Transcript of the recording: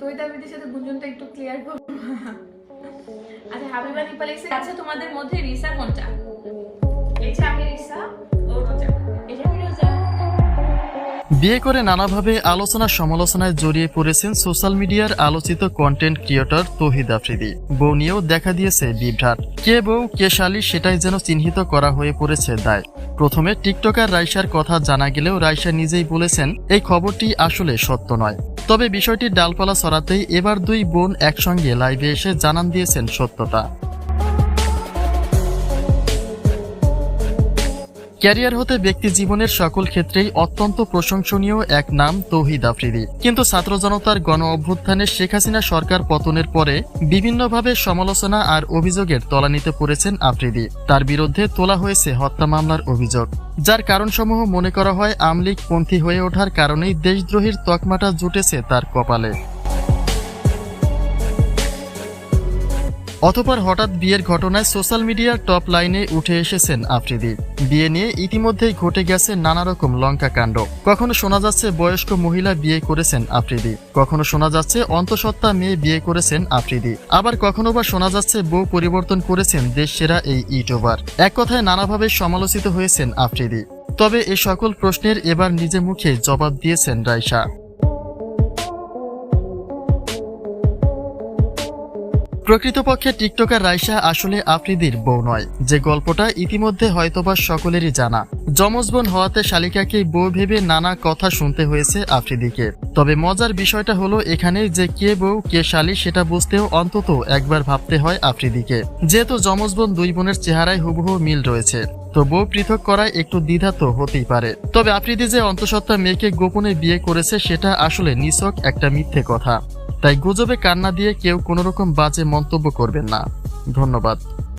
তৈতাবিদের সাথে গুঞ্জনটা একটু ক্লিয়ার আচ্ছা হাবিবা তোমাদের মধ্যে রিসা কোনটা? রিসা, ও রোজা। বিয়ে করে নানাভাবে আলোচনা সমালোচনায় জড়িয়ে পড়েছেন সোশ্যাল মিডিয়ার আলোচিত কন্টেন্ট ক্রিয়েটর তহিদ আফ্রিদি। বউ নিয়েও দেখা দিয়েছে বিভ্রাট। কে বউ, কে শালী, সেটাই যেন চিহ্নিত করা হয়ে পড়েছে দায়। প্রথমে টিকটকার রাইসার কথা জানা গেলেও রাইসা নিজেই বলেছেন, এই খবরটি আসলে সত্য নয়। তবে বিষয়টি ডালপালা ছড়াতেই এবার দুই বোন একসঙ্গে লাইভে এসে জানান দিয়েছেন সত্যতা। ক্যারিয়ার হতে ব্যক্তি জীবনের সকল ক্ষেত্রেই অত্যন্ত প্রশংসনীয় এক নাম তৌহিদ আফ্রিদি। কিন্তু ছাত্র জনতার গণ অভ্যুত্থানে শেখ হাসিনা সরকার পতনের পরে বিভিন্নভাবে সমালোচনা আর অভিযোগের তলানিতে পড়েছেন আফ্রিদি। তার বিরুদ্ধে তোলা হয়েছে হত্যা মামলার অভিযোগ। যার কারণসমূহ মনে করা হয়, আমলিক পন্থী হয়ে ওঠার কারণেই দেশদ্রোহীর তকমাটা জুটেছে তার কপালে। অতপর হঠাৎ বিয়ের ঘটনায় সোশ্যাল মিডিয়ার টপ লাইনে উঠে এসেছেন আফ্রিদি। বিয়ে নিয়ে ইতিমধ্যেই ঘটে গেছে নানা রকম লঙ্কা কাণ্ড। কখনো শোনা যাচ্ছে বয়স্ক মহিলা বিয়ে করেছেন আফ্রিদি। কখনো শোনা যাচ্ছে অন্তঃসত্ত্বা মেয়ে বিয়ে করেছেন আফ্রিদি। আবার কখনো বা শোনা যাচ্ছে বউ পরিবর্তন করেছেন দেশ সেরা এই ইউটিউবার। এক কথায় নানাভাবে সমালোচিত হয়েছেন আফ্রিদি। তবে এ সকল প্রশ্নের এবার নিজে মুখে জবাব দিয়েছেন রাইসা প্রকৃতপক্ষে টিকটকার রাইসা আসলে আফ্রিদির বউ নয়। যে গল্পটা ইতিমধ্যে হয়তোবা সকলেরই জানা। যমজ বোন হওয়াতে শালিকাকে বউ ভেবে নানা কথা শুনতে হয়েছে আফ্রিদিকে। তবে মজার বিষয়টা হলো এখানে যে কে বউ, কে শালি সেটা বুঝতেও অন্তত একবার ভাবতে হয় আফ্রিদিকে। যেহেতু যমজ বোন দুই বোনের চেহারায় হুবহু মিল রয়েছে, তো বউ পৃথক করায় একটু দ্বিধা তো হতেই পারে। তবে আফ্রিদি যে অন্তঃসত্ত্বা মেয়েকে গোপনে বিয়ে করেছে সেটা আসলে নিছক একটা মিথ্যে কথা। তাই গুজবে কান্না দিয়ে কেউ কোনোরকম বাজে মন্তব্য করবেন না। ধন্যবাদ।